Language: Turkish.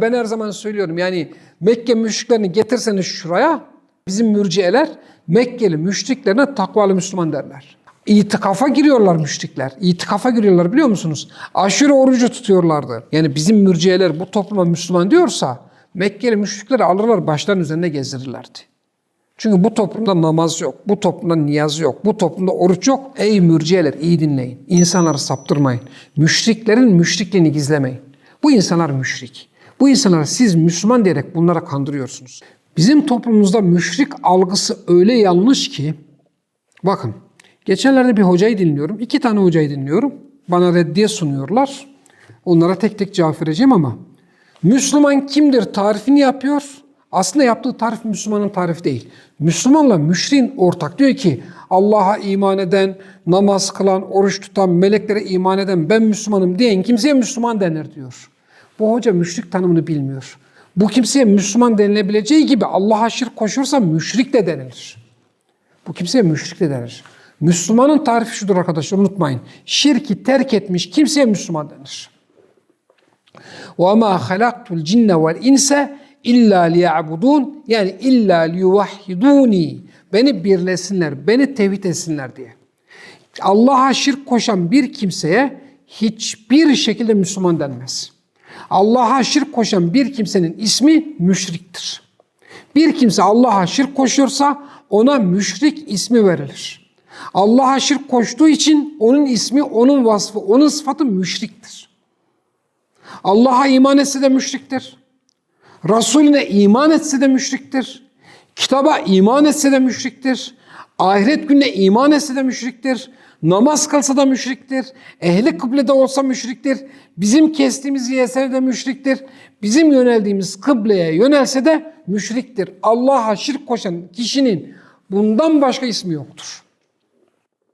Ben her zaman söylüyorum yani Mekke müşriklerini getirseniz şuraya bizim mürciyeler Mekkeli müşriklerine takvalı Müslüman derler. İtikafa giriyorlar müşrikler. İtikafa giriyorlar biliyor musunuz? Aşure orucu tutuyorlardı. Yani bizim mürciyeler bu topluma Müslüman diyorsa Mekkeli müşrikleri alırlar başlarının üzerine gezdirirlerdi. Çünkü bu toplumda namaz yok, bu toplumda niyaz yok, bu toplumda oruç yok. Ey mürciyeler iyi dinleyin. İnsanları saptırmayın. Müşriklerin müşrikliğini gizlemeyin. Bu insanlar müşrik. Bu insanlar siz Müslüman diyerek bunlara kandırıyorsunuz. Bizim toplumumuzda müşrik algısı öyle yanlış ki bakın geçenlerde bir hocayı dinliyorum. iki tane hocayı dinliyorum. Bana reddiye sunuyorlar. Onlara tek tek cevap vereceğim ama Müslüman kimdir tarifini yapıyor. Aslında yaptığı tarif Müslümanın tarifi değil. Müslümanla müşriğin ortak. Diyor ki Allah'a iman eden, namaz kılan, oruç tutan, meleklere iman eden ben Müslümanım diyen kimseye Müslüman denir diyor. Bu hoca müşrik tanımını bilmiyor. Bu kimseye Müslüman denilebileceği gibi Allah'a şirk koşursa müşrik de denilir. Bu kimseye müşrik de denir. Müslümanın tarifi şudur arkadaşlar unutmayın. Şirki terk etmiş kimseye Müslüman denir. وَمَا خَلَقْتُ الْجِنَّ وَالْاِنْسَ illa liya'budun yani illa liyuvahhiduni beni birlesinler, beni tevhid etsinler diye. Allah'a şirk koşan bir kimseye hiçbir şekilde Müslüman denmez. Allah'a şirk koşan bir kimsenin ismi müşriktir. Bir kimse Allah'a şirk koşuyorsa ona müşrik ismi verilir. Allah'a şirk koştuğu için onun ismi, onun vasfı, onun sıfatı müşriktir. Allah'a iman etse de müşriktir. Resulüne iman etse de müşriktir. Kitaba iman etse de müşriktir. Ahiret gününe iman etse de müşriktir. Namaz kılsa da müşriktir. Ehli kıblede olsa müşriktir. Bizim kestiğimiz yese de müşriktir. Bizim yöneldiğimiz kıbleye yönelse de müşriktir. Allah'a şirk koşan kişinin bundan başka ismi yoktur.